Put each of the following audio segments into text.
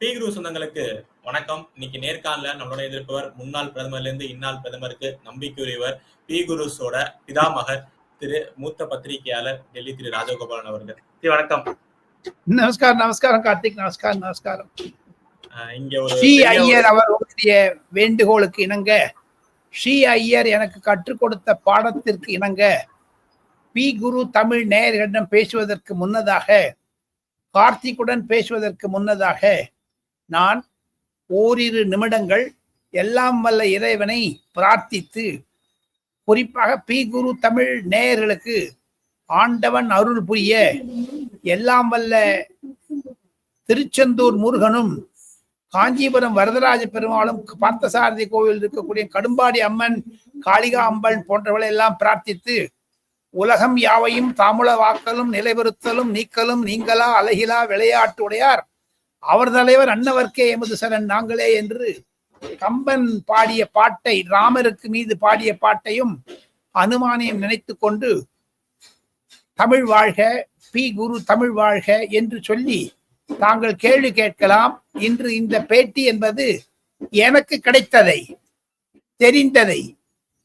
B குரு சொந்தங்களுக்கு வணக்கம். இன்னைக்கு நேர்காணல நம்மளோட எதிர்ப்பவர் முன்னாள் பிரதமர்ல இருந்து இந்நாள் பிரதமருக்கு நம்பிக்கையுரியவர் பி குருஸோட பிதாமகர் திரு மூத்த பத்திரிகையாளர் டெல்லி திரு ராஜகோபாலன் அவர்கள். திரு வணக்கம். நமஸ்காரம் நமஸ்காரம் கார்த்திக். நமஸ்காரம் நமஸ்காரம். இங்க ஒரு ஸ்ரீ ஐயர் அவர்களுடைய வேண்டுகோளுக்கு இணங்க ஸ்ரீ ஐயர் எனக்கு கற்றுக் கொடுத்த பாடத்திற்கு இணங்க பி குரு தமிழ் நேயர்களிடம் பேசுவதற்கு முன்னதாக கார்த்திக்குடன் பேசுவதற்கு முன்னதாக நான் ஓரிரு நிமிடங்கள் எல்லாம் வல்ல இறைவனை பிரார்த்தித்து குறிப்பாக பி. குரு தமிழ் நேயர்களுக்கு ஆண்டவன் அருள் புரிய எல்லாம் வல்ல திருச்செந்தூர் முருகனும் காஞ்சிபுரம் வரதராஜ பெருமாளும் பார்த்தசாரதி கோவில் இருக்கக்கூடிய கடும்பாடி அம்மன் காளிகா அம்பன் போன்றவளை எல்லாம் பிரார்த்தித்து உலகம் யாவையும் தாமுல வாக்கலும் நிலைபெறுத்தலும் நீக்கலும் நீங்களா அழகிலா விளையாட்டு உடையார் அவர் தலைவர் அன்னவர்க்கே எமது சரண் நாங்களே என்று கம்பன் பாடிய பாட்டை ராமருக்கு மீது பாடிய பாட்டையும் அனுமானையும் நினைத்து கொண்டு தமிழ் வாழ்க பி. குரு தமிழ் வாழ்க என்று சொல்லி தாங்கள் கேள்வி கேட்கலாம். இன்று இந்த பேட்டி என்பது எனக்கு கிடைத்ததை தெரிந்ததை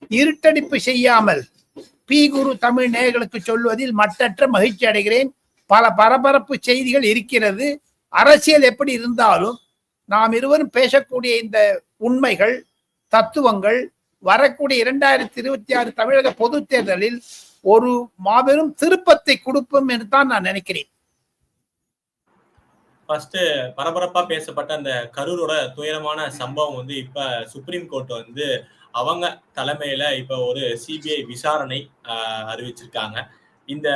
இருட்டடிப்பு செய்யாமல் பி. குரு தமிழ் நேயர்களுக்கு சொல்வதில் மட்டற்ற மகிழ்ச்சி அடைகிறேன். பல பரபரப்பு செய்திகள் இருக்கிறது. அரசியல் எப்படி இருந்தாலும் நாம் இருவரும் பேசக்கூடிய இந்த உண்மைகள் தத்துவங்கள் வரக்கூடிய இரண்டாயிரத்தி இருபத்தி ஆறு தமிழக பொதுத் தேர்தலில் ஒரு மாபெரும் திருப்பத்தை கொடுப்போம் என்று தான் நான் நினைக்கிறேன். ஃபர்ஸ்ட் பரபரப்பா பேசப்பட்ட அந்த கரூரோட துயரமான சம்பவம் வந்து இப்ப சுப்ரீம் கோர்ட் வந்து அவங்க தலைமையில இப்ப ஒரு சிபிஐ விசாரணை அறிவிச்சிருக்காங்க. இந்த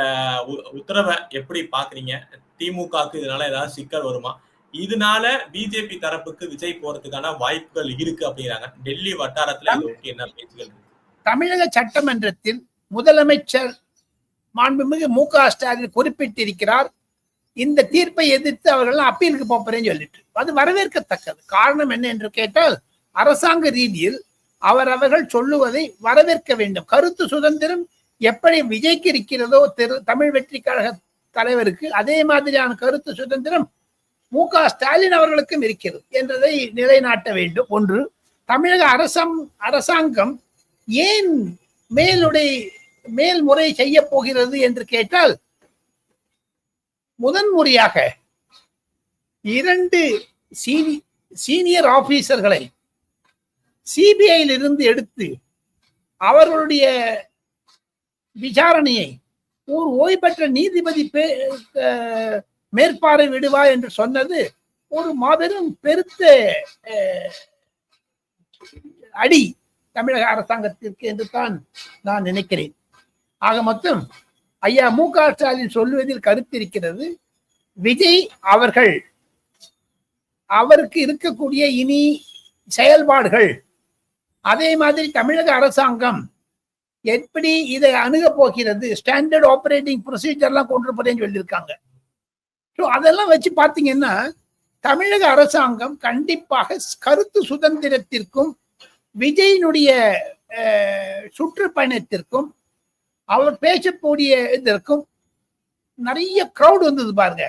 உ- உத்தரவை எப்படி பாக்குறீங்க? திமுகவுக்கு இதனால ஏதாவது சிக்கல் வருமா? இதனால பிஜேபி தரப்புக்கு விஜய் போறதுக்கான வாய்ப்புகள் இருக்கு அப்படிங்கிறாங்க. டெல்லி வட்டாரத்துல என்ன பேச்சுகள் தமிழக சட்டமன்றத்தில் முதலமைச்சர் மாண்புமிகு மு க ஸ்டாலின் குறிப்பிட்டிருக்கிறார். இந்த தீர்ப்பை எதிர்த்து அவர்கள் அப்பீலுக்கு போறேன்னு சொல்லிட்டு. அது வரவேற்கத்தக்கது. காரணம் என்ன என்று கேட்டால் அரசாங்க ரீதியில் அவரவர்கள் சொல்லுவதை வரவேற்க வேண்டும். கருத்து சுதந்திரம் எப்படி விஜய்க்கு இருக்கிறதோ திரு தமிழ் வெற்றி கழக தலைவருக்கு அதே மாதிரியான கருத்து சுதந்திரம் மு க ஸ்டாலின் அவர்களுக்கும் இருக்கிறது என்றதை நிலைநாட்ட வேண்டும். ஒன்று தமிழக அரசம் அரசாங்கம் ஏன் மேலுடை மேல்முறை செய்ய போகிறது என்று கேட்டால் முதன்முறையாக இரண்டு சீனி சீனியர் ஆபீசர்களை சிபிஐயில் இருந்து எடுத்து அவர்களுடைய விசாரணையை ஒரு ஓய்வு பெற்ற நீதிபதி பே- மேற்பார்வை விடுவா என்று சொன்னது ஒரு மாபெரும் பெருத்த அடி தமிழக அரசாங்கத்திற்கு என்று தான் நான் நினைக்கிறேன். ஆக மொத்தம் ஐயா மு க ஸ்டாலின் சொல்லுவதில் கருத்து இருக்கிறது. விஜய் அவர்கள் அவருக்கு இருக்கக்கூடிய இனி செயல்பாடுகள் அதே மாதிரி தமிழக அரசாங்கம் எப்படி இதை அணுக போகிறது. ஸ்டாண்டர்ட் ஆபரேட்டிங் ப்ரொசீஜர்லாம் கொண்டு போறேன்னு சொல்லியிருக்காங்க. ஸோ அதெல்லாம் வச்சு பார்த்தீங்கன்னா தமிழக அரசாங்கம் கண்டிப்பாக கருத்து சுதந்திரத்திற்கும் விஜயினுடைய சுற்றுப்பயணத்திற்கும் அவர் பேசக்கூடிய இதற்கும் நிறைய க்ரௌட் வந்தது பாருங்க.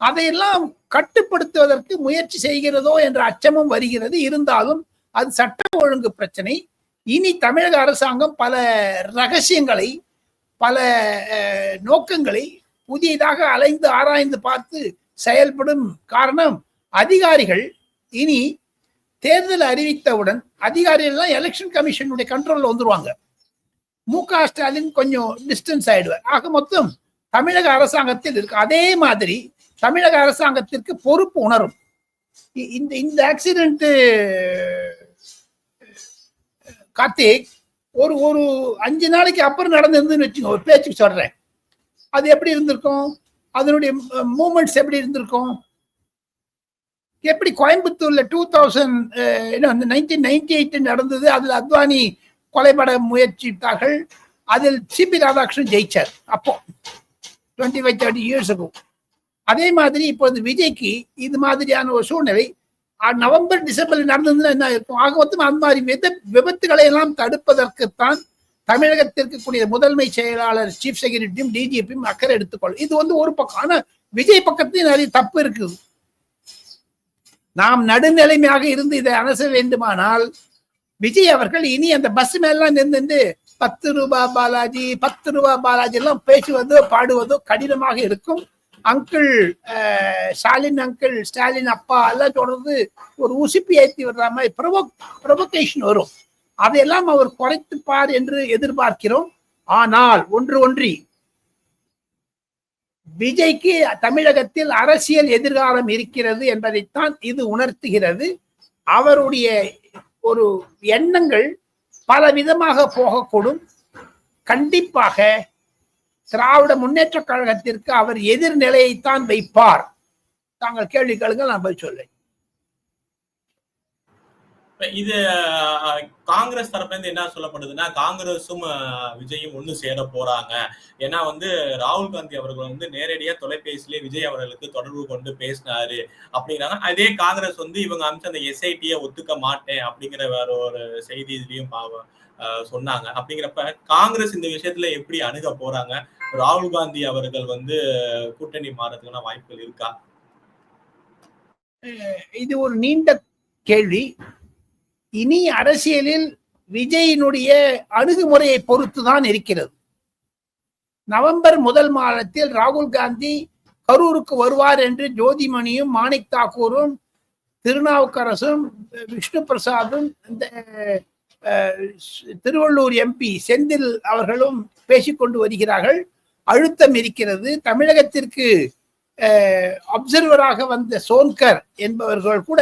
அதையெல்லாம் கட்டுப்படுத்துவதற்கு முயற்சி செய்கிறதோ என்ற அச்சமும் வருகிறது. இருந்தாலும் அது சட்ட ஒழுங்கு பிரச்சனை. இனி தமிழக அரசாங்கம் பல ரகசியங்களை பல நோக்கங்களை புதியதாக அலைந்து ஆராய்ந்து பார்த்து செயல்படும் காரணம் அதிகாரிகள். இனி தேர்தல் அறிவித்தவுடன் அதிகாரிகள்லாம் எலெக்ஷன் கமிஷனுடைய கண்ட்ரோல்ல வந்துருவாங்க. மு க ஸ்டாலின் கொஞ்சம் டிஸ்டன்ஸ் ஆயிடுவார். ஆக மொத்தம் தமிழக அரசாங்கத்தில் இருக்கு. அதே மாதிரி தமிழக அரசாங்கத்திற்கு பொறுப்பு உணரும். இ- இந்த இந்த ஆக்சிடென்ட் கார்த்திக் ஒரு ஒரு அஞ்சு நாளைக்கு அப்புறம் நடந்திருந்துன்னு வச்சுக்கோங்க ஒரு பேச்சுக்கு சொல்றேன். அது எப்படி இருந்திருக்கும்? அதனுடைய மூமெண்ட்ஸ் எப்படி இருந்திருக்கும்? எப்படி கோயம்புத்தூர்ல two thousand nineteen ninety eight நடந்தது அதில் அத்வானி கொலைப்பட முயற்சித்தார்கள். அதில் சிபி ராதாகிருஷ்ணன் ஜெயிச்சார் அப்போ டுவெண்ட்டி ஃபைவ் தேர்ட்டி இயர்ஸ் இருக்கும் அதே மாதிரி இப்போது விஜய்க்கு இது மாதிரியான ஒரு சூழ்நிலை நவம்பர் டிசம்பர் நடந்ததுன்னா என்ன இருக்கும் ஆக மொத்தம் அந்த மாதிரி வித விபத்துகளை எல்லாம் தடுப்பதற்குத்தான் தமிழகத்திற்கு கூடிய முதன்மை செயலாளர் சீஃப் செக்ரட்டரியும் டிஜிபியும் அக்கறை எடுத்துக்கொள்ளும் இது வந்து ஒரு பக்கம். ஆனா விஜய் பக்கத்துலயும் நிறைய தப்பு இருக்குது. நாம் நடுநிலைமையாக இருந்து இதை அலச வேண்டுமானால் விஜய் அவர்கள் இனி அந்த பஸ் மேலாம் நின்று பத்து ரூபாய் பாலாஜி பத்து ரூபாய் பாலாஜி எல்லாம் பேசுவதோ பாடுவதோ கடினமாக இருக்கும். Uncle ah, Stalin uncle Stalin அப்பா எல்லாம் தொடர்ந்து ஒரு உசுப்பி ஏற்றி வர்ற மாதிரி ப்ரொவோ ப்ரொவோகேஷன் வரும். அதையெல்லாம் அவர் குறைத்துப்பார் என்று எதிர்பார்க்கிறோம். ஆனால் ஒன்று ஒன்றி விஜய்க்கு தமிழகத்தில் அரசியல் எதிர்காலம் இருக்கிறது என்பதைத்தான் இது உணர்த்துகிறது. அவருடைய ஒரு எண்ணங்கள் பல விதமாக போகக்கூடும். கண்டிப்பாக திராவிட முன்னேற்ற கழகத்திற்கு அவர் எதிர்நிலையைத்தான் வைப்பார். தாங்கள் கேள்வி கேளுங்கள் நான் பதில் சொல்றேன். இது காங்கிரஸ் தரப்புல இருந்து என்ன சொல்லப்படுதுன்னா காங்கிரஸும் விஜயும் ஒண்ணு சேர போறாங்க. ஏன்னா வந்து ராகுல் காந்தி அவர்கள் வந்து நேரடியா தொலைபேசியிலே விஜய் அவர்களுக்கு தொடர்பு கொண்டு பேசினாரு அப்படிங்கிறாங்க அதே காங்கிரஸ் வந்து இவங்க அமைச்ச அந்த எஸ்ஐடியை ஒத்துக்க மாட்டேன் அப்படிங்கிற வேற ஒரு செய்தி இதுலயும் சொன்னாங்க. அப்படிங்கிறப்ப காங்கிரஸ் இந்த விஷயத்துல எப்படி அணுக போறாங்க? ராகுல் காந்தி அவர்கள் வந்து கூட்டணி மாறதுக்கான வாய்ப்புகள் இருக்கா? இது ஒரு நீண்ட கேள்வி. இனி அரசியலில் விஜயினுடைய அணுகுமுறையை பொறுத்துதான் இருக்கிறது. நவம்பர் முதல் மாதத்தில் ராகுல் காந்தி கரூருக்கு வருவார் என்று ஜோதிமணியும் மாணிக் தாக்கூரும் திருநாவுக்கரசும் விஷ்ணு பிரசாதும் இந்த திருவள்ளூர் எம்பி செந்தில் அவர்களும் பேசிக்கொண்டு வருகிறார்கள். அழுத்தம் இருக்கிறது. தமிழகத்திற்கு அப்சர்வராக வந்த சோன்கர் என்பவர்கள் கூட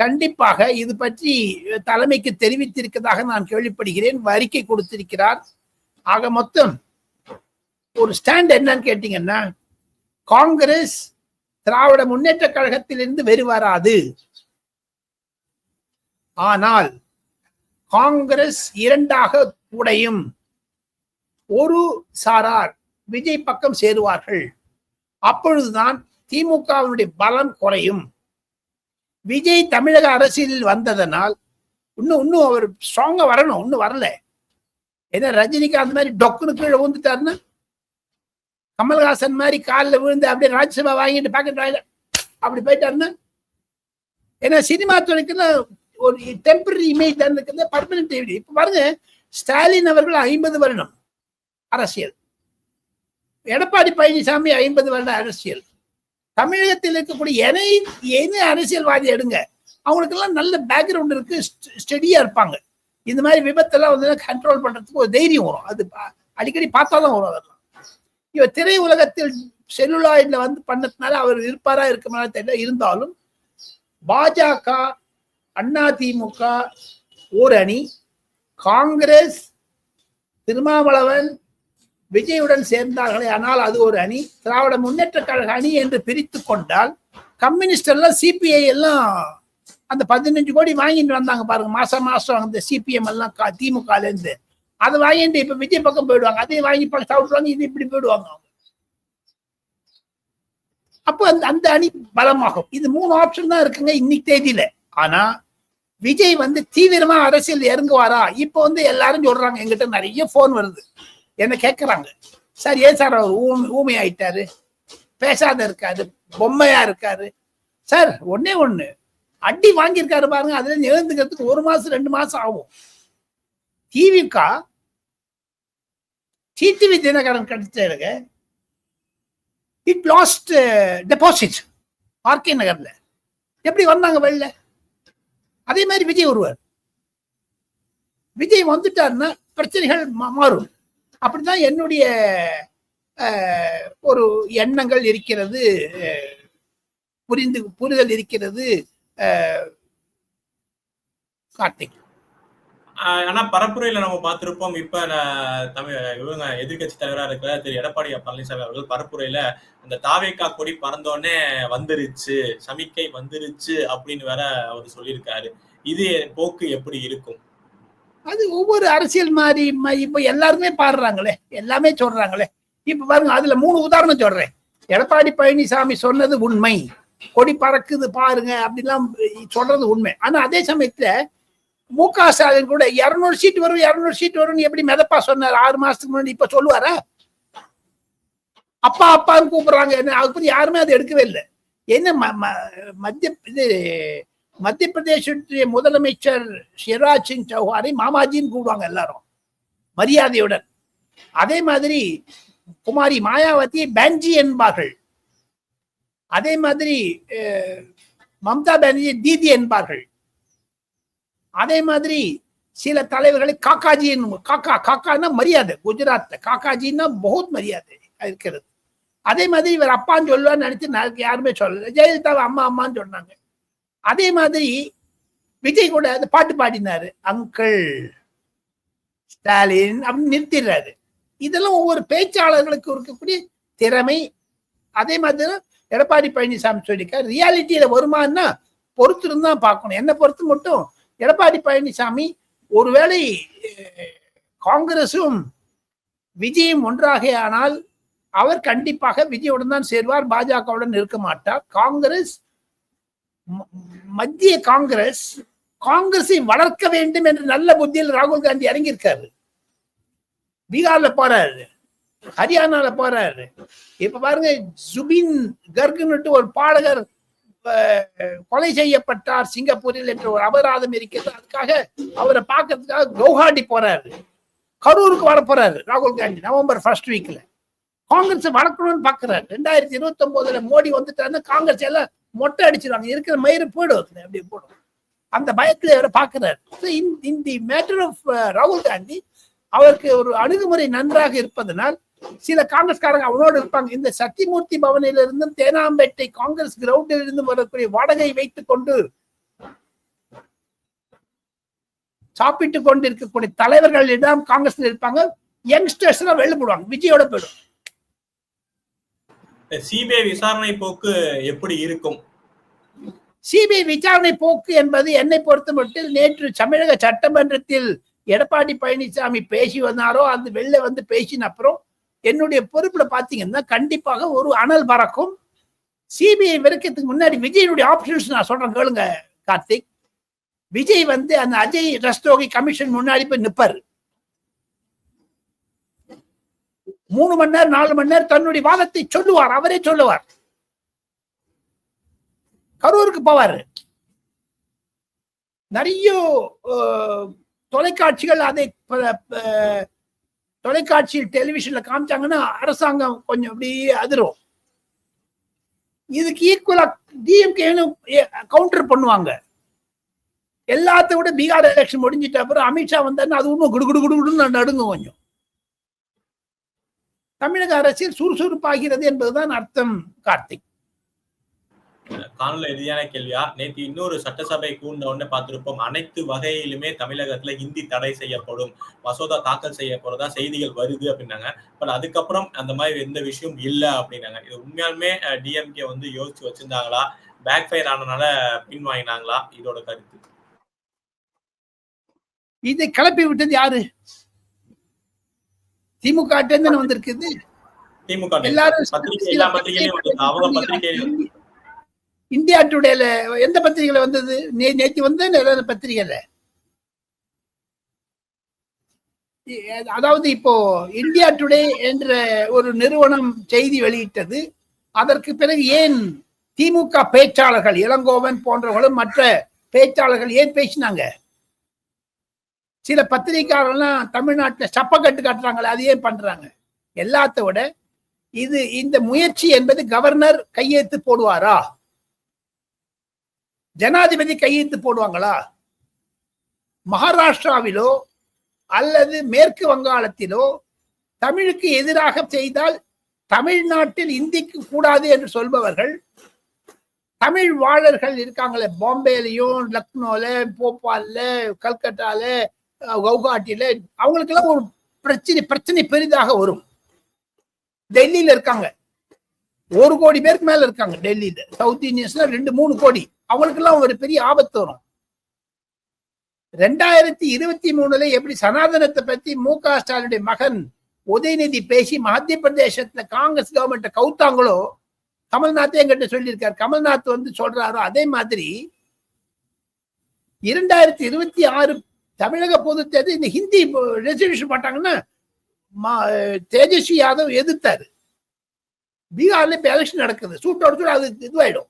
கண்டிப்பாக இது பற்றி தலைமைக்கு தெரிவித்திருக்கதாக நான் கேள்விப்படுகிறேன். அறிக்கை கொடுத்திருக்கிறார். ஆக மொத்தம் ஒரு ஸ்டாண்ட் என்னன்னு கேட்டீங்கன்னா காங்கிரஸ் திராவிட முன்னேற்ற கழகத்திலிருந்து வெளிவராது ஆனால் காங்கிரஸ் இரண்டாக உடையும் ஒரு சாரார் விஜய் பக்கம் சேருவார்கள். அப்பொழுதுதான் திமுகவினுடைய பலம் குறையும். விஜய் தமிழக அரசியலில் வந்ததனால் இன்னும் இன்னும் அவர் ஸ்ட்ராங்கா வரணும் இன்னும் வரல. ஏன்னா ரஜினிகாந்த் மாதிரி டொக்குன்னு கீழே விழுந்துட்டாருன்னா கமல்ஹாசன் மாதிரி காலில் விழுந்து அப்படியே ராஜ்யசபா வாங்கிட்டு பாக்கெட் வாயில அப்படி போயிட்டாருன்னா ஏன்னா சினிமா துறைக்குலாம் ஒரு டெம்பரரி இமேஜ் தான் இருக்குது பர்மனன்ட் இப்ப பாருங்க ஸ்டாலின் அவர்கள் ஐம்பது வருடம் அரசியல். எடப்பாடி பழனிசாமி ஐம்பது வருட அரசியல். தமிழகத்தில் இருக்கக்கூடிய எனை எது அரசியல்வாதி எடுங்க. அவங்களுக்கெல்லாம் நல்ல பேக்ரவுண்ட் இருக்கு ஸ்டெடியா இருப்பாங்க. இந்த மாதிரி விபத்தெல்லாம் வந்து கண்ட்ரோல் பண்றதுக்கு ஒரு தைரியம் வரும். அது பா- அடிக்கடி பார்த்தாதான் வரும் அதெல்லாம். இவர் திரை உலகத்தில் செல்லுலாய்ட்ல வந்து பண்ணதுனால அவர் இருப்பாரா இருக்குமா தெரியல. இருந்தாலும் பாஜக அண்ணா திமுக ஓரணி காங்கிரஸ் திருமாவளவன் விஜயுடன் சேர்ந்தார்களே ஆனால் அது ஒரு அணி. திராவிட முன்னேற்ற கழக அணி என்று பிரித்து கொண்டால் கம்யூனிஸ்ட் எல்லாம் சிபிஐ எல்லாம் அந்த பதினஞ்சு கோடி வாங்கிட்டு வந்தாங்க பாருங்க. மாசம் மாசம் அந்த சிபிஎம் எல்லாம் திமுகலேருந்து திமுகல இருந்து அதை வாங்கிட்டு இப்ப விஜய் பக்கம் போயிடுவாங்க. அதையும் வாங்கி பக்கம் சாப்பிடுவாங்க இது இப்படி போயிடுவாங்க அவங்க. அப்போ அந்த அந்த அணி பலமாகும். இது மூணு ஆப்ஷன் தான் இருக்குங்க இன்னைக்கு தேதியில. ஆனா விஜய் வந்து தீவிரமா அரசியல் இறங்குவாரா? இப்போ வந்து எல்லாரும் சொல்றாங்க எங்கிட்ட நிறைய போன் வருது. என்ன கேட்கறாங்க சார் ஏன் சார் அவர் ஊமை ஊமை ஆயிட்டாரு பேசாத இருக்காரு பொம்மையா இருக்காரு. சார் ஒன்னே ஒண்ணு. அடி வாங்கியிருக்காரு பாருங்க அதுல எழுந்துக்கிறதுக்கு ஒரு மாசம் ரெண்டு மாசம் ஆகும். திமுக டிடிவி தினகரன் கிடைச்சாருங்க இட் லாஸ்ட் டெபாசிட் ஆர்கே நகர்ல. எப்படி வந்தாங்க வெளில? அதே மாதிரி விஜய் ஒருவர். விஜய் வந்துட்டாருன்னா பிரச்சனைகள் மா- மாறும். அப்படிதான் என்னுடைய அஹ், ஒரு எண்ணங்கள் இருக்கிறது புரிந்து புரிதல் இருக்கிறது கார்த்திக். ஆஹ் ஆனா பரப்புரையில நம்ம பார்த்திருப்போம் இப்ப தமிழ் இவங்க எதிர்க்கட்சி தலைவரா இருக்கிற திரு. எடப்பாடி பழனிசாமி அவர்கள் பரப்புரையில அந்த தாவேக்கா கொடி பறந்தோடனே வந்துருச்சு சமிக்கை வந்துருச்சு அப்படின்னு வேற அவர் சொல்லியிருக்காரு. இது போக்கு எப்படி இருக்கும்? அது ஒவ்வொரு அரசியல் மாதிரி இப்ப எல்லாருமே பாடுறாங்களே எல்லாமே சொல்றாங்களே. இப்ப பாருங்க அதுல மூணு உதாரணம் சொல்றேன். எடப்பாடி பழனிசாமி சொன்னது உண்மை. கொடி பறக்குது பாருங்க அப்படிலாம் சொல்றது உண்மை. ஆனா அதே சமயத்துல மு க ஸ்டாலின் கூட இருநூறு சீட் வரும் இருநூறு சீட் வரும்னு எப்படி மெதப்பா சொன்னார்? ஆறு மாசத்துக்கு முன்னாடி இப்ப சொல்லுவாரா? அப்பா அப்பான்னு கூப்பிடுறாங்க. என்ன அதுக்கு யாருமே அதை எடுக்கவே இல்லை. என்ன ம- ம- மத்திய இது மத்திய பிரதேசத்துடைய முதலமைச்சர் சிவராஜ் சிங் சௌஹானை மாமாஜின்னு கூடுவாங்க எல்லாரும். மரியாதையுடன். அதே மாதிரி குமாரி மாயாவதி பேன்ஜி என்பார்கள். அதே மாதிரி மம்தா பானர்ஜி தீதி என்பார்கள். அதே மாதிரி சில தலைவர்களை காக்காஜி காக்கா காக்கான்னா மரியாதை குஜராத்ல. காக்காஜின்னா பகுத் மரியாதை இருக்கிறது. அதே மாதிரி இவர் அப்பான்னு சொல்லுவான்னு நினைச்சு யாருமே சொல்லல. ஜெயலலிதா அம்மா அம்மான்னு சொன்னாங்க. அதே மாதிரி விஜய் கூட அந்த பாட்டு பாடினாரு அங்கிள் ஸ்டாலின் அப்படின்னு நிறுத்திடுறாரு. இதெல்லாம் ஒவ்வொரு பேச்சாளர்களுக்கு இருக்கக்கூடிய திறமை. அதே மாதிரி எடப்பாடி பழனிசாமி சொல்லியிருக்காரு ரியாலிட்டியில வருமானா பொறுத்திருந்து தான் பார்க்கணும். என்னை பொறுத்து மட்டும் எடப்பாடி பழனிசாமி ஒருவேளை காங்கிரஸும் விஜயும் ஒன்றாக ஆனால் அவர் கண்டிப்பாக விஜயுடன் தான் சேர்வார். பாஜகவுடன் இருக்க மாட்டார். காங்கிரஸ் மத்திய காங்கிரஸ் காங்கிரஸை வளர்க்க வேண்டும் என்ற நல்ல புத்தியில் ராகுல் காந்தி இறங்கியிருக்காரு. பீகார்ல போறாரு. ஹரியானால போறாரு. இப்ப பாருங்க ஜுபின் கர்க்னுட்டு ஒரு பாடகர் கொலை செய்யப்பட்டார் சிங்கப்பூரில் என்ற ஒரு அபராதம் இருக்கிறது. அதுக்காக அவரை பார்க்கறதுக்காக கவுஹாட்டி போறாரு. கரூருக்கு வர போறாரு ராகுல் காந்தி நவம்பர் ஃபர்ஸ்ட் வீக்ல காங்கிரஸ் வளர்க்கணும்னு பாக்குறாரு ரெண்டாயிரத்தி இருபத்தி ஒன்பதுல மோடி வந்துட்டாருன்னு காங்கிரஸ் எல்லாம் மொட்டை அடிச்சிருவாங்க. இருக்கிற மயிறு போயிடுவாங்க. அப்படியே போடும். அந்த பயத்துல அவரை பாக்குறாரு இன் தி மேட்டர் ஆஃப் ராகுல் காந்தி அவருக்கு ஒரு அணுகுமுறை நன்றாக இருப்பதனால் சில காங்கிரஸ்காரங்க அவனோடு இருப்பாங்க. இந்த சத்தியமூர்த்தி பவனிலிருந்தும் தேனாம்பேட்டை காங்கிரஸ் கிரவுண்டில் இருந்தும் வரக்கூடிய வாடகை வைத்துக் கொண்டு சாப்பிட்டு கொண்டு இருக்கக்கூடிய தலைவர்களிடம் காங்கிரஸ்ல இருப்பாங்க. யங்ஸ்டர்ஸ் எல்லாம் வெளில போடுவாங்க விஜயோட போயிடும். சிபிஐ விசாரணை போக்கு எப்படி இருக்கும்? சிபிஐ விசாரணை போக்கு என்பது என்னை பொறுத்த மட்டும் நேற்று தமிழக சட்டமன்றத்தில் எடப்பாடி பழனிசாமி பேசி வந்தாரோ அந்த வெளில வந்து பேசின அப்புறம் என்னுடைய பொறுப்புல பாத்தீங்கன்னா கண்டிப்பாக ஒரு அனல் பறக்கும். சிபிஐ விருக்கத்துக்கு முன்னாடி விஜயனுடைய ஆப்ஷன்ஸ் நான் சொல்றேன் கேளுங்க கார்த்திக். விஜய் வந்து அந்த அஜய் ரஸ்தோகி கமிஷன் முன்னாடி போய் நிப்பாரு. மூணு மணி நேரம் நாலு மணி நேரம் தன்னுடைய வாதத்தை சொல்லுவார். அவரே சொல்லுவார். கரூருக்கு போவார். நிறைய தொலைக்காட்சிகள் அதை தொலைக்காட்சியில் டெலிவிஷன்ல காமிச்சாங்கன்னா அரசாங்கம் கொஞ்சம் அப்படியே அதிரும். இதுக்கு ஈக்குவலா டிஎம்கேன்னு கவுண்டர் பண்ணுவாங்க. எல்லாத்த விட பீகார் எலெக்ஷன் முடிஞ்சிட்ட அப்புறம் அமித்ஷா வந்தாருன்னா அது இன்னும் குடு குடு குடுன்னு நடுங்க கொஞ்சம். தமிழக அரசியல் சுறுசுறுப்பாகிறது என்பதுதான் அர்த்தம் கார்த்திக். காணொலி இறுதியான கேள்வியா? நேற்று இன்னொரு சட்டசபை கூண்ட உடனே பார்த்திருப்போம் அனைத்து வகையிலுமே தமிழகத்துல ஹிந்தி தடை செய்யப்படும் மசோதா தாக்கல் செய்ய போறதா செய்திகள் வருது அப்படின்னாங்க. பட் அதுக்கப்புறம் அந்த மாதிரி எந்த விஷயம் இல்ல அப்படின்னாங்க. இது உண்மையாலுமே டிஎம்கே வந்து யோசிச்சு வச்சிருந்தாங்களா? பேக் ஃபயர் ஆனனால பின் வாங்கினாங்களா இதோட கருத்து. இதை கிளப்பி விட்டது யாரு? திமுக தானே வந்திருக்குது. திமுக எல்லாரும் இந்தியா டுடேல எந்த பத்திரிகையில வந்தது? நே- நேத்து வந்து ஏதாவது பத்திரிகையில? அதாவது இப்போ இந்தியா டுடே என்ற ஒரு நிறுவனம் செய்தி வெளியிட்டது. அதற்கு பிறகு ஏன் திமுக பேச்சாளர்கள் இளங்கோவன் போன்றவர்களும் மற்ற பேச்சாளர்கள் ஏன் பேசினாங்க? சில பத்திரிகையாளர்லாம் தமிழ்நாட்டுல சப்பக்கட்டு காட்டுறாங்களே அது ஏன் பண்றாங்க? எல்லாத்த விட இது இந்த முயற்சி என்பது கவர்னர் கையெழுத்து போடுவாரா? ஜனாதிபதி கையெழுத்து போடுவாங்களா? மகாராஷ்டிராவிலோ அல்லது மேற்கு வங்காளத்திலோ தமிழுக்கு எதிராக செய்தால் தமிழ்நாட்டில் இந்திக்கு கூடாது என்று சொல்பவர்கள் தமிழ் வாழர்கள் இருக்காங்களே பாம்பேலையும் லக்னோல போபால்ல கல்கட்டால அஹ், அவங்களுக்கெல்லாம் ஒரு பிரச்சனை பிரச்சனை பெரிதாக வரும். டெல்லியில இருக்காங்க. ஒரு கோடி பேருக்கு மேல இருக்காங்க டெல்லியில. சவுத் இந்தியன்ஸ்ல ரெண்டு மூணு கோடி. அவங்களுக்கெல்லாம் ஒரு பெரிய ஆபத்து வரும். ரெண்டாயிரத்தி இருபத்தி மூணுல எப்படி சனாதனத்தை பத்தி மு க ஸ்டாலினுடைய மகன் உதயநிதி பேசி மத்திய பிரதேசத்துல காங்கிரஸ் கவர்மெண்ட்டை கவுத்தாங்களோ கமல்நாத் எங்கிட்ட சொல்லியிருக்காரு. கமல்நாத் வந்து சொல்றாரோ அதே மாதிரி இரண்டாயிரத்தி இருபத்தி ஆறு தமிழக பொது தேர்தல் இந்த ஹிந்தி ரெசல்யூஷன் போட்டாங்கன்னா மா- தேஜஸ்வி யாதவ் எதிர்த்தாரு. பீகார்ல இப்ப எலெக்ஷன் நடக்குது. சூட்டோட சூட அது இதுவாயிடும்.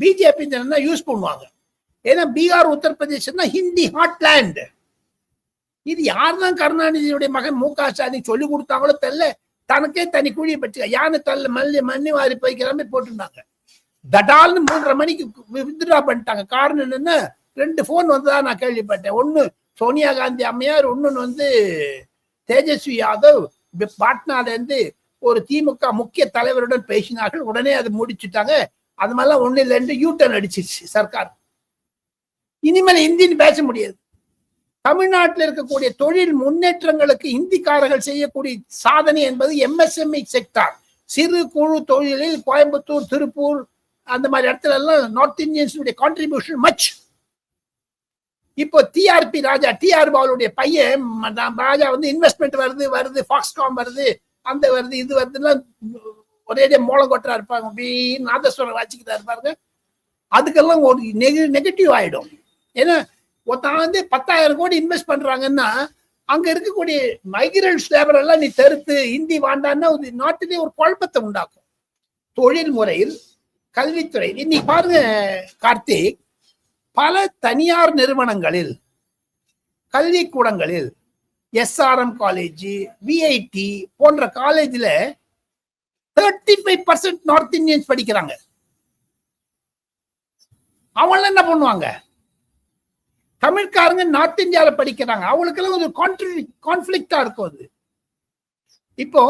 பிஜேபி யூஸ் பண்ணுவாங்க. ஏன்னா பீகார் உத்தரப்பிரதேசம்னா ஹிந்தி ஹாட்லேண்ட் இது யார் தான் கருணாநிதியுடைய மகன் மு க ஸ்டாலின் சொல்லி கொடுத்தாங்களோ தெரியல. தனக்கே தனி குழியை பற்றி யானை தள்ள மல்லி மண்ணி வாரி போய்க்கிற மாதிரி போட்டிருந்தாங்க. தடால்னு மூன்றரை மணிக்கு வித்ரா பண்ணிட்டாங்க. காரணம் என்னன்னா ரெண்டு ஃபோன் வந்ததா நான் கேள்விப்பட்டேன். ஒன்று சோனியா காந்தி அம்மையார் இன்னொன்று வந்து தேஜஸ்வி யாதவ் பி- ஒரு திமுக முக்கிய தலைவருடன் பேசினார்கள். உடனே அதை முடிச்சுட்டாங்க. அது மாதிரிலாம் ஒன்றும் இல்லைன்னு யூட்டன் டர்ன் அடிச்சிருச்சு சர்க்கார். இனிமேல் ஹிந்தின்னு பேச முடியாது. தமிழ்நாட்டில் இருக்கக்கூடிய தொழில் முன்னேற்றங்களுக்கு இந்திக்காரர்கள் செய்யக்கூடிய சாதனை என்பது எம்எஸ்எம்இ செக்டார் சிறு குழு தொழிலில் கோயம்புத்தூர் திருப்பூர் அந்த மாதிரி இடத்துல எல்லாம் நார்த் இந்தியன்ஸுடைய கான்ட்ரிபியூஷன் மச் இப்போ டிஆர்பி ராஜா டிஆர் பாலுடைய பையன் ராஜா வந்து இன்வெஸ்ட்மெண்ட் வருது வருது ஃபாக்ஸ்காம் வருது அந்த வருது இது வருதுலாம் ஒரே மூலம் கொட்டுறா இருப்பாங்க அப்படின்னு நாதஸ்வரம் வாசிக்கிறா இருப்பாருங்க அதுக்கெல்லாம் ஒரு நெகட்டிவ் ஆயிடும். ஏன்னா ஒருத்தன் வந்து பத்தாயிரம் கோடி இன்வெஸ்ட் பண்றாங்கன்னா அங்க இருக்கக்கூடிய மைக்ரன்ஸ் லேபர் எல்லாம் நீ தருத்து ஹிந்தி வாண்டான்னா ஒரு நாட்டிலே ஒரு குழப்பத்தை உண்டாக்கும். தொழில் முறையில் கல்வித்துறை இன்னைக்கு பாருங்க கார்த்திக் பல தனியார் நிறுவனங்களில் கல்விக்கூடங்களில் எஸ்ஆர்எம் காலேஜ் விஐடி போன்ற காலேஜ்ல thirty five percent north Indians படிக்கிறாங்க. அவங்களாம் என்ன பண்ணுவாங்க? தமிழ்காரங்க நார்த் இந்தியால படிக்கிறாங்க. அவங்களுக்கெல்லாம் ஒரு கான்ட்ரி கான்ஃபிளிக்டா இருக்கும் அது. இப்போ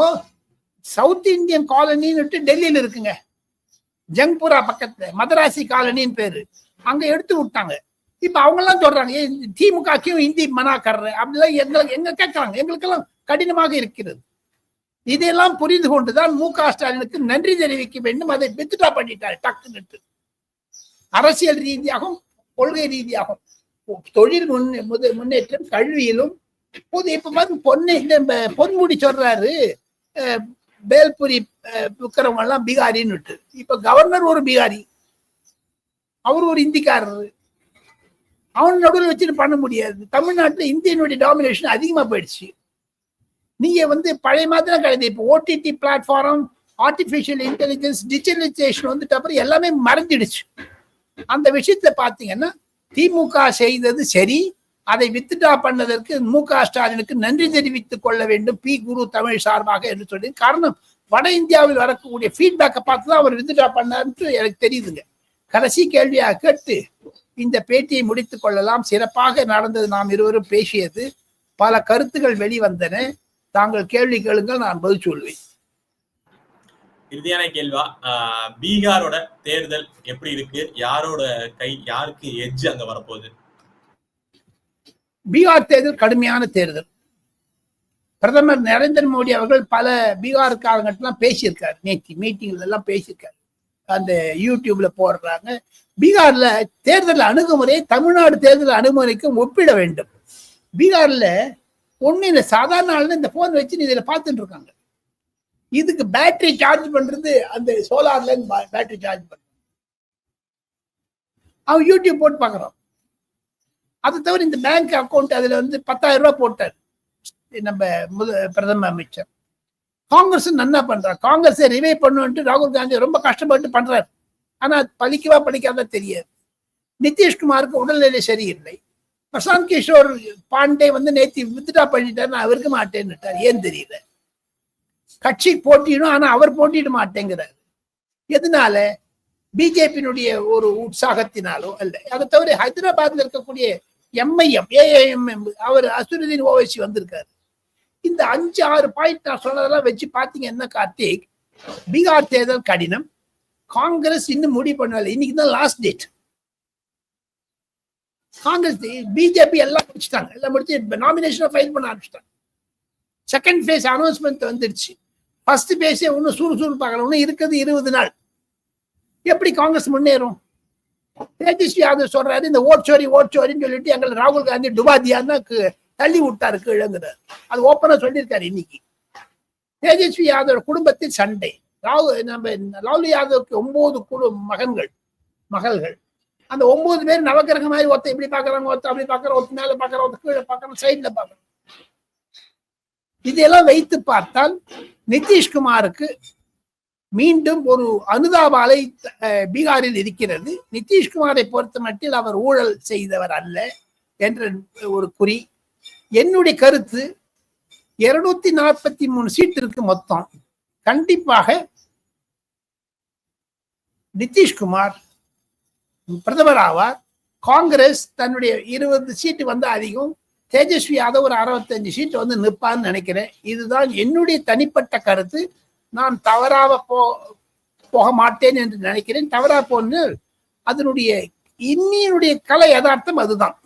சவுத் இந்தியன் காலனின்னு டெல்லியில இருக்குங்க. ஜங்புரா பக்கத்துல மதராசி காலனின்னு பேரு. அங்க எடுத்து விட்டாங்க. இப்ப அவங்க எல்லாம் சொல்றாங்க திமுகக்கும் இந்தி மனா அப்படிலாம் எங்களுக்கு எங்க கேட்கறாங்க. எங்களுக்கெல்லாம் கடினமாக இருக்கிறது. இதையெல்லாம் புரிந்து கொண்டுதான் மு க ஸ்டாலினுக்கு நன்றி தெரிவிக்க வேண்டும். அதை வித்ட்ரா பண்ணிட்டார் டக்குன்னு அரசியல் ரீதியாகவும் கொள்கை ரீதியாகவும். தொழில் முன்னே முன்னேற்றம் கல்வியிலும் புது இப்ப வந்து பொண்ணு இந்த பொன்முடி சொல்றாரு அஹ், பேல்புரி எல்லாம் பீகாரின்னு இப்ப கவர்னர் ஒரு பீகாரி. அவர் ஒரு இந்திக்காரர். அவன் நடுவில் வச்சுட்டு பண்ண முடியாது. தமிழ்நாட்டில் இந்தியனுடைய டாமினேஷன் அதிகமாக போயிடுச்சு. நீங்கள் வந்து பழைய மாதிரி கிடையாது. இப்போ OTT platform artificial intelligence digitalization வந்துட்ட அப்புறம் எல்லாமே மறைஞ்சிடுச்சு. அந்த விஷயத்துல பார்த்தீங்கன்னா திமுக செய்தது சரி. அதை வித்ட்ரா பண்ணதற்கு மு க ஸ்டாலினுக்கு நன்றி தெரிவித்துக் கொள்ள வேண்டும். பி குரு தமிழ் சார்பாக என்று சொல்லி காரணம் வட இந்தியாவில் வரக்கூடிய ஃபீட்பேக்கை பார்த்து தான் அவர் வித்ட்ரா பண்ணார்ன்ட்டு எனக்கு தெரியுதுங்க. கடைசி கேள்வியாக கேட்டு இந்த பேட்டியை முடித்துக் கொள்ளலாம். சிறப்பாக நடந்தது நாம் இருவரும் பேசியது. பல கருத்துகள் வெளிவந்தன. தாங்கள் கேள்வி கேளுங்கள் நான் பதில் சொல்வேன். இறுதியான கேள்வா பீகாரோட தேர்தல் எப்படி இருக்கு? யாரோட கை யாருக்கு எட்ஜ் அங்க வரப்போகுது? பீகார் தேர்தல் கடுமையான தேர்தல். பிரதமர் நரேந்திர மோடி அவர்கள் பல பீகார்காரங்கள்ட்டலாம் பேசியிருக்காரு. நேற்று மீட்டிங்ல எல்லாம் பேசியிருக்காரு. அந்த யூடியூப்ல போடுறாங்க. பீகார்ல தேர்தல் அணுகுமுறை தமிழ்நாடு தேர்தல் அணுகுமுறைக்கும் ஒப்பிட வேண்டும். பீகார்ல ஒண்ணு இல்லை சாதாரண ஆளுங்க இந்த போன் வச்சு இதுல பார்த்துட்டு இருக்காங்க. இதுக்கு பேட்டரி சார்ஜ் பண்றது அந்த சோலார்ல இருந்து பேட்டரி சார்ஜ் பண்றது. அவன் யூடியூப் போட்டு பார்க்கறான் அதை தவிர இந்த பேங்க் அக்கௌண்ட் அதுல வந்து பத்தாயிரம் ரூபாய் போட்டார். நம்ம முத பிரதம அமைச்சர். காங்கிரஸ் நன்னா பண்றார் காங்கிரஸ் ரிவை பண்ணுன்ட்டு ராகுல் காந்தி ரொம்ப கஷ்டப்பட்டு பண்றாரு. ஆனா அது பலிக்கவா பலிக்காத தெரியாது. நிதிஷ்குமாருக்கு உடல்நிலை சரியில்லை. பிரசாந்த் கிஷோர் பாண்டே வந்து நேத்தி வித்துட்டா பண்ணிட்டாரு நான் அவருக்கு மாட்டேன்னுட்டார். ஏன் தெரியல? கட்சி போட்டியிடும் ஆனா அவர் போட்டியிட மாட்டேங்கிறார். எதனால? பிஜேபியினுடைய ஒரு உற்சாகத்தினாலோ அல்ல. அதை தவிர ஹைதராபாத்ல இருக்கக்கூடிய எம்ஐஎம் ஏஐஎம் அவர் அசுருதீன் ஓவைசி வந்திருக்காரு. இந்த அஞ்சு ஆறு பாயிண்ட் நான் சொன்னதெல்லாம் வச்சு பாத்தீங்க என்ன கார்த்திக்? பீகார் தேர்தல் கடினம். காங்கிரஸ் இன்னும் முடிவு பண்ணல இன்னைக்கு தான் லாஸ்ட் டேட் காங்கிரஸ் பிஜேபி எல்லாம் முடிச்சுட்டாங்க. எல்லாம் முடிச்சு நாமினேஷனை ஃபைல் பண்ண ஆரம்பிச்சிட்டாங்க. செகண்ட் ஃபேஸ் அனௌன்ஸ்மெண்ட் வந்துருச்சு. ஃபர்ஸ்ட் ஃபேஸே இன்னும் சுறுசுறு பார்க்கல. ஒன்றும் இருக்குது இருபது நாள். எப்படி காங்கிரஸ் முன்னேறும்? தேஜஸ்வி யாதவ் சொல்றாரு இந்த ஓட்சோரி ஓட்சோரின்னு சொல்லிட்டு எங்களை ராகுல் காந்தி டுபாதியான்னு தான் தள்ளி விட்டாரு கீழங்கிறார். அது ஓப்பனா சொல்லியிருக்காரு இன்னைக்கு. தேஜஸ்வி யாதவ் குடும்பத்தில் சண்டை. ராகுல் நம்ம லாலு யாதவுக்கு ஒன்பது குழு மகன்கள் மகள்கள். அந்த ஒன்பது பேர் நவகிரக மாதிரி ஒருத்தன் இப்படி பாக்குறாங்க ஒருத்தன் அப்படி பாக்குறான் ஒருத்த மேல பாக்குறான் ஒருத்த கீழே பாக்குறான் சைட்ல பாக்குறான் இதெல்லாம் வைத்து பார்த்தால் நிதிஷ்குமாருக்கு மீண்டும் ஒரு அனுதாப அலை அஹ், பீகாரில் இருக்கிறது. நிதிஷ்குமாரை பொறுத்த மட்டில் அவர் ஊழல் செய்தவர் அல்ல என்ற ஒரு குறி. என்னுடைய கருத்து இருநூத்தி நாற்பத்தி மூணு சீட் இருக்கு மொத்தம். கண்டிப்பாக நிதிஷ்குமார் பிரதமர் ஆவார். காங்கிரஸ் தன்னுடைய இருபது சீட்டு வந்து அதிகம். தேஜஸ்வி யாதவ் ஒரு அறுபத்தஞ்சு சீட்டு வந்து நிற்பான்னு நினைக்கிறேன். இதுதான் என்னுடைய தனிப்பட்ட கருத்து. நான் தவறாக போ போக மாட்டேன் என்று நினைக்கிறேன். தவறா போன்னு அதனுடைய இன்னியனுடைய கலை யதார்த்தம் அதுதான்.